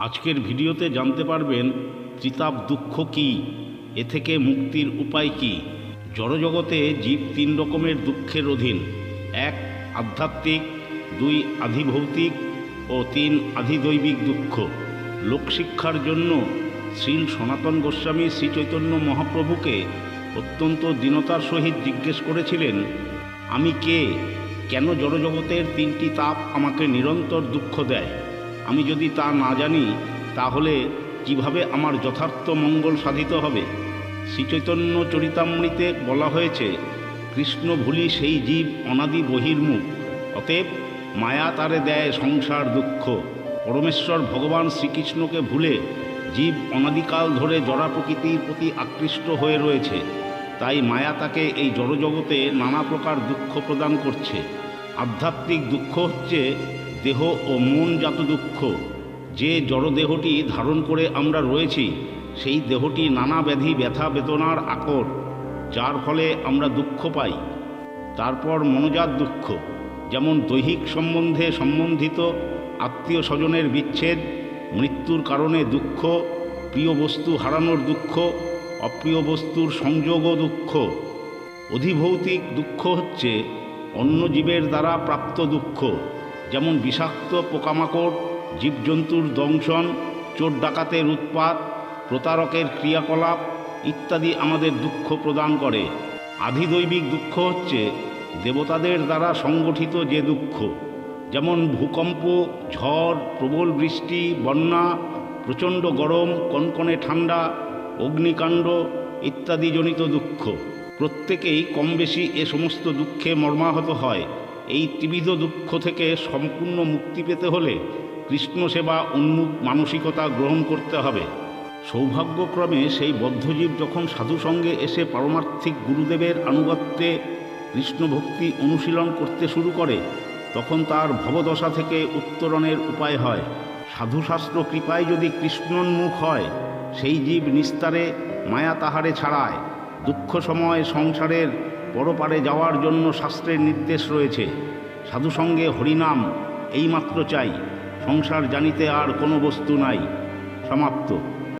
আজকের ভিডিওতে জানতে পারবেন, ত্রিতাপ দুঃখ কি? এ থেকে মুক্তির উপায় কি? জড়জগতে জীব তিন রকমের দুঃখের অধীন। এক, আধ্যাত্মিক, দুই, আধিভৌতিক ও তিন, আধিদৈবিক দুঃখ। লোকশিক্ষার জন্য শ্রীল সনাতন গোস্বামী শ্রী চৈতন্য মহাপ্রভুকে অত্যন্ত দীনতার সহিত জিজ্ঞেস করেছিলেন, আমি কে? কেন জড়জগতের তিনটি তাপ আমাকে নিরন্তর দুঃখ দেয়? আমি যদি তা না জানি, তাহলে কীভাবে আমার যথার্থ মঙ্গল সাধিত হবে? শ্রীচৈতন্য চরিতামৃতে বলা হয়েছে, কৃষ্ণ ভুলি সেই জীব অনাদি বহির্মুখ, অতএব মায়া তারে দেয় সংসার দুঃখ। পরমেশ্বর ভগবান শ্রীকৃষ্ণকে ভুলে জীব অনাদিকাল ধরে জড়া প্রকৃতির প্রতি আকৃষ্ট হয়ে রয়েছে। তাই মায়া তাকে এই জড়জগতে নানা প্রকার দুঃখ প্রদান করছে। আধ্যাত্মিক দুঃখ হচ্ছে দেহ ও মনজাত দুঃখ, যে জড়দেহটি ধারণ করে আমরা রয়েছি, সেই দেহটি নানা ব্যাধি ব্যথা বেদনার আকর, যার ফলে আমরা দুঃখ পাই। তারপর মনোজাত দুঃখ, যেমন দৈহিক সম্বন্ধে সম্বন্ধিত আত্মীয় স্বজনের বিচ্ছেদ, মৃত্যুর কারণে দুঃখ, প্রিয় বস্তু হারানোর দুঃখ, অপ্রিয় বস্তুর সংযোগও দুঃখ। অধিভৌতিক দুঃখ হচ্ছে অন্য জীবের দ্বারা প্রাপ্ত দুঃখ। যেমন বিষাক্ত পোকামাকড়, জীবজন্তুর দংশন, চোর ডাকাতের উৎপাত, প্রতারকের ক্রিয়াকলাপ ইত্যাদি আমাদের দুঃখ প্রদান করে। আধিদৈবিক দুঃখ হচ্ছে দেবতাদের দ্বারা সংগঠিত যে দুঃখ, যেমন ভূকম্প, ঝড়, প্রবল বৃষ্টি, বন্যা, প্রচণ্ড গরম, কনকনে ঠান্ডা অগ্নিকাণ্ড ইত্যাদি জনিত দুঃখ। প্রত্যেকেই কম বেশি এ সমস্ত দুঃখে মর্মাহত হয়। এই ত্রিবিধ দুঃখ থেকে সম্পূর্ণ মুক্তি পেতে হলে কৃষ্ণ সেবা, উন্মুখ মানসিকতা গ্রহণ করতে হবে। সৌভাগ্যক্রমে সেই বদ্ধজীব যখন সাধু সঙ্গে এসে পারমার্থিক গুরুদেবের আনুগত্যে কৃষ্ণ ভক্তি অনুশীলন করতে শুরু করে, তখন তার ভবদশা থেকে উত্তরণের উপায় হয়। সাধুশাস্ত্র কৃপায় যদি কৃষ্ণোন্মুখ হয়, সেই জীব নিস্তারে মায়া তাহারে ছাড়ায়। দুঃখ সময় সংসারের পরপারে যাওয়ার জন্য শাস্ত্রের নির্দেশ রয়েছে। সাধুসঙ্গে হরিনাম এইমাত্র চাই। সংসার জানিতে আর কোনো বস্তু নাই। সমাপ্ত।